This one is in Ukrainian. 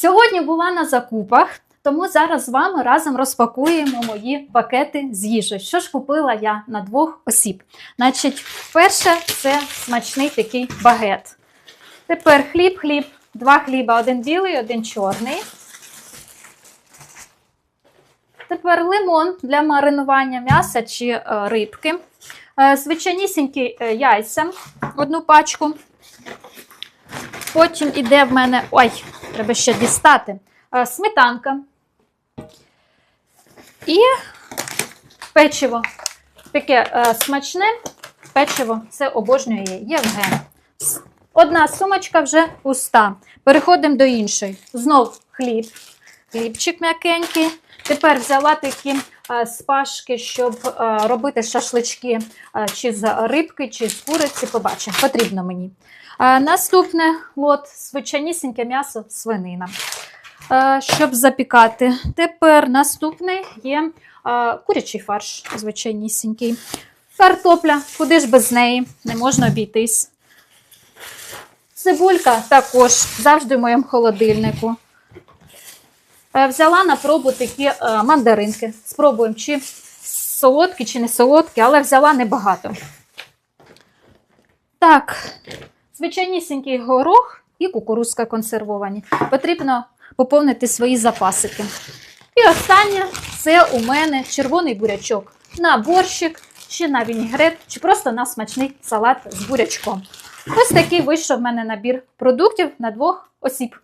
Сьогодні була на закупах, тому зараз з вами разом розпакуємо мої пакети з їжею. Що ж купила я на двох осіб? Значить, перше це смачний такий багет. Тепер хліб, хліб, два хліба, один білий, один чорний. Тепер лимон для маринування м'яса чи е, рибки. Е, звичайнісінькі е, яйця, одну пачку. Потім іде в мене. Ой, треба ще дістати. е, Сметанка. І печиво. Таке е, смачне печиво. Це обожнює Євген. Одна сумочка вже пуста. Переходимо до іншої. Знов хліб. Хлібчик м'якенький. Тепер взяла такі е, спашки, щоб е, робити шашлички е, чи з рибки, чи з куриці. Побачимо, потрібно мені. Наступне от, звичайнісіньке м'ясо свинина. Щоб запікати. Тепер наступний є курячий фарш, звичайнісінький. Картопля, куди ж без неї, не можна обійтись. Цибулька також завжди в моєму холодильнику. Е, Взяла на пробу такі е, мандаринки. Спробуємо, чи солодкі, чи не солодкі, але взяла небагато. Так, звичайнісінький горох і кукурузка консервовані. Потрібно поповнити свої запасики. І останнє це у мене червоний бурячок на борщик, чи на вінігрет, чи просто на смачний салат з бурячком. Ось такий вийшов в мене набір продуктів на двох осіб.